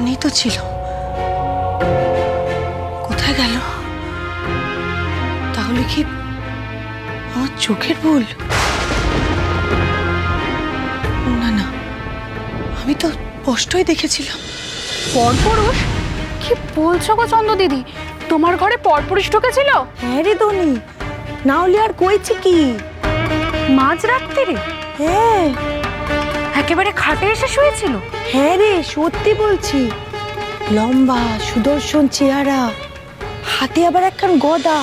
ছিল। কোথায় গেল? তাহলে কি আমার চোখের ভুল? না না আমি তো স্পষ্টই দেখেছিলাম। পরপুরুষ? কি বলছো গো চন্দ্র দিদি? তোমার ঘরে পরপুরুষ ঢুকেছিল? হ্যাঁ রে দনি না হলে আর কইছি কি? মাঝ রাত্রিরে হ্যাঁ। একেবারে খাটে এসে শুয়েছিল। হ্যাঁ রে সত্যি বলছি। লম্বা সুদর্শন চেহারা হাতে আবার একখান গদা।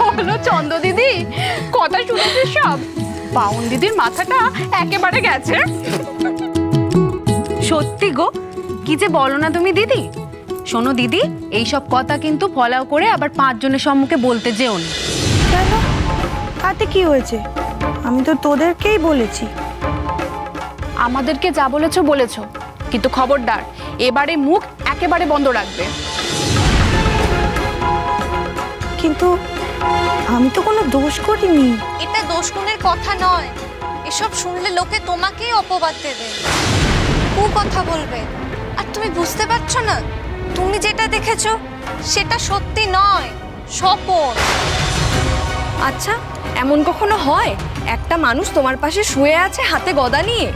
হলো চন্দ্র দিদি কথা শুনেছিস সব? পাউন দিদির মাথাটা একেবারে গেছে। সত্যি গো কি যে বলো না তুমি দিদি? শোনো দিদি এইসব কথা কিন্তু ফলাও করে আবার পাঁচজনের সম্মুখে বলতে যেও না। কেন? তাতে কি হয়েছে? আমি তো তোদেরকেই বলেছি। আমাদেরকে যা বলেছ বলেছ। কিন্তু খবরদার এবারে মুখ একেবারে বন্ধ রাখবে। কিন্তু আমি তো কোনো দোষ করিনি। এটা দোষগুণের কথা নয়। এসব শুনলে লোকে তোমাকেই অপবাদ দেবে। কু কথা বলবে। আর তুমি বুঝতে পারছ না? তুমি যেটা দেখেছ সেটা সত্যি নয় স্বপন। আচ্ছা এমন কখনো হয়? একটা মানুষ তোমার পাশে শুয়ে আছে হাতে গদা নিয়ে?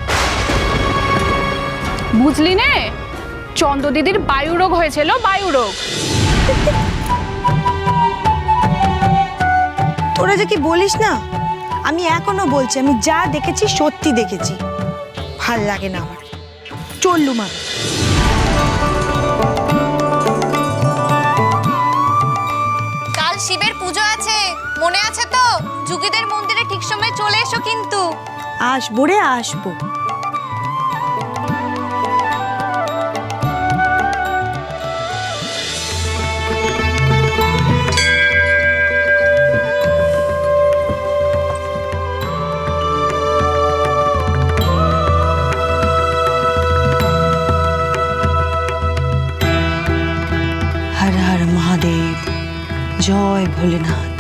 বুঝলি নে? চন্দ্র দিদির বায়ু রোগ হয়েছিল বায়ু রোগ। তোরা যে কি বলিস না? আমি এখনও বলছি আমি যা দেখেছি সত্যি দেখেছি। ভালো লাগে না আমার। চললুম আমি নিজেদের মন্দিরে ঠিক সময় চলে এসো কিন্তু। আসব রে, আসব। হর হর মহাদেব, জয় ভোলেনাথ।